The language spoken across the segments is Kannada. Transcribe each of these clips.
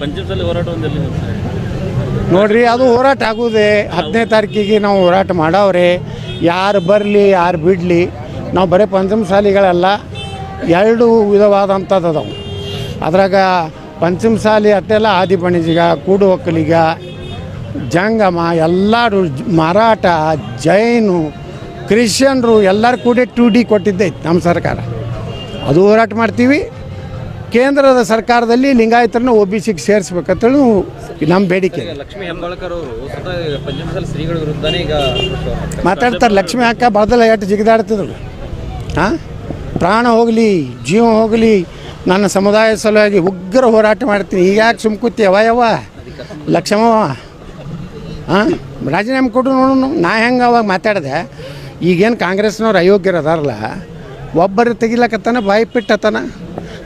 ಪಂಚಮಸಾಲಿ ಹೋರಾಟ ಒಂದಲ್ಲಿ ನೋಡ್ರಿ ಅದು ಹೋರಾಟ ಆಗೋದೆ. ಹತ್ತನೇ ತಾರೀಕಿಗೆ ನಾವು ಹೋರಾಟ ಮಾಡವ್ರೆ. ಯಾರು ಬರಲಿ ಯಾರು ಬಿಡಲಿ ನಾವು ಬರೀ ಪಂಚಮಸಾಲಿಗಳಲ್ಲ ಎರಡು ವಿಧವಾದಂಥದ್ದು ಅದಾವು. ಅದ್ರಾಗ ಪಂಚಮಸಾಲಿ ಅಟ್ಟೆಲ್ಲ ಆದಿ ಬಣಿಜಿಗ ಕೂಡು ಒಕ್ಕಲಿಗ ಜಂಗಮ ಎಲ್ಲರೂ ಮರಾಠ ಜೈನು ಕ್ರಿಶ್ಚಿಯನ್ರು ಎಲ್ಲರೂ ಕೂಡ ಟು ಡಿ ಕೊಟ್ಟಿದ್ದೈತೆ ನಮ್ಮ ಸರ್ಕಾರ. ಅದು ಹೋರಾಟ ಮಾಡ್ತೀವಿ. ಕೇಂದ್ರದ ಸರ್ಕಾರದಲ್ಲಿ ಲಿಂಗಾಯತರನ್ನ ಒ ಬಿ ಸಿಗೆ ಸೇರಿಸ್ಬೇಕಂತೇಳಿ ನಮ್ಮ ಬೇಡಿಕೆ. ಲಕ್ಷ್ಮೀ ಹೆಬ್ಬಾಳ್ಕರ್ ಅವರು ಪಂಚಮಸಾಲಿ ಶ್ರೀಗಳ ವಿರುದ್ಧನೇ ಈಗ ಮಾತಾಡ್ತಾರೆ ಲಕ್ಷ್ಮಿ ಅಕ್ಕ ಬದಲ ಎಷ್ಟು ಜಿಗಿದಾಡ್ತಿದ್ರು. ಹಾಂ ಪ್ರಾಣ ಹೋಗಲಿ ಜೀವ ಹೋಗಲಿ ನನ್ನ ಸಮುದಾಯ ಸಲುವಾಗಿ ಉಗ್ರ ಹೋರಾಟ ಮಾಡ್ತೀನಿ. ಈಗ ಯಾಕೆ ಸುಮ್ಕೂತಿ ಯವ ಯವ ಲಕ್ಷ್ಮವ್ವ. ಹಾಂ ರಾಜೀನಾಮೆ ಕೊಟ್ಟು ನೋಡೋಣ ನಾ ಹೆಂಗೆ ಅವಾಗ ಮಾತಾಡಿದೆ? ಈಗೇನು ಕಾಂಗ್ರೆಸ್ನವ್ರು ಅಯೋಗ್ಯರು ಅದಾರಲ್ಲ. ಒಬ್ಬರು ತೆಗಿಲಕತ್ತಾನ ಬಾಯಿ ಪಿಟ್ಟತನ.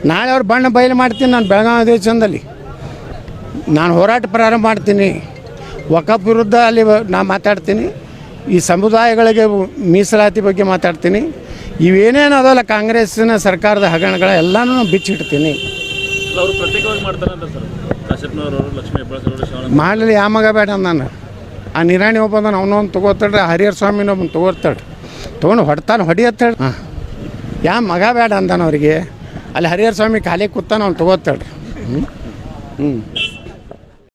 ನಾಳೆ ಅವ್ರು ಬಣ್ಣ ಬಯಲು ಮಾಡ್ತೀನಿ ನಾನು ಬೆಳಗಾವಿ ಅಧಿವೇಶನದಲ್ಲಿ ನಾನು ಹೋರಾಟ ಪ್ರಾರಂಭ ಮಾಡ್ತೀನಿ. ವಕಫ್ ವಿರುದ್ಧ ಅಲ್ಲಿ ನಾನು ಮಾತಾಡ್ತೀನಿ. ಈ ಸಮುದಾಯಗಳಿಗೆ ಮೀಸಲಾತಿ ಬಗ್ಗೆ ಮಾತಾಡ್ತೀನಿ. ಇವೇನೇನು ಅದಲ್ಲ ಕಾಂಗ್ರೆಸ್ಸಿನ ಸರ್ಕಾರದ ಹಗರಣಗಳ ಎಲ್ಲನೂ ಬಿಚ್ಚಿಡ್ತೀನಿ. ಮಾಡಲಿ ಯಾವ ಮಗ ಬೇಡ ನಾನು. ಆ ನಿರಾಣಿ ಒಬ್ಬನ ಅವನೊಂದು ತೊಗೋತಾಡ್ರಿ ಹರಿಹರ ಸ್ವಾಮಿನ ತೊಗೋತಾಳೆ. ತೊಗೋತಾಡ್ರಿ ತೊಗೊಂಡು ಹೊಡ್ತಾನೆ ಹೊಡಿಯತ್ತಾಡ್ರಿ ಹಾಂ. ಯಾವ ಮಗ ಬೇಡ ಅಂದಾನ ಅವ್ರಿಗೆ. ಅಲ್ಲಿ ಹರಿಹರ ಸ್ವಾಮಿ ಖಾಲಿ ಕೂತಾನ ಅವ್ನು ತಗೋತಾಳ್ರಿ. ಹ್ಞೂ ಹ್ಞೂ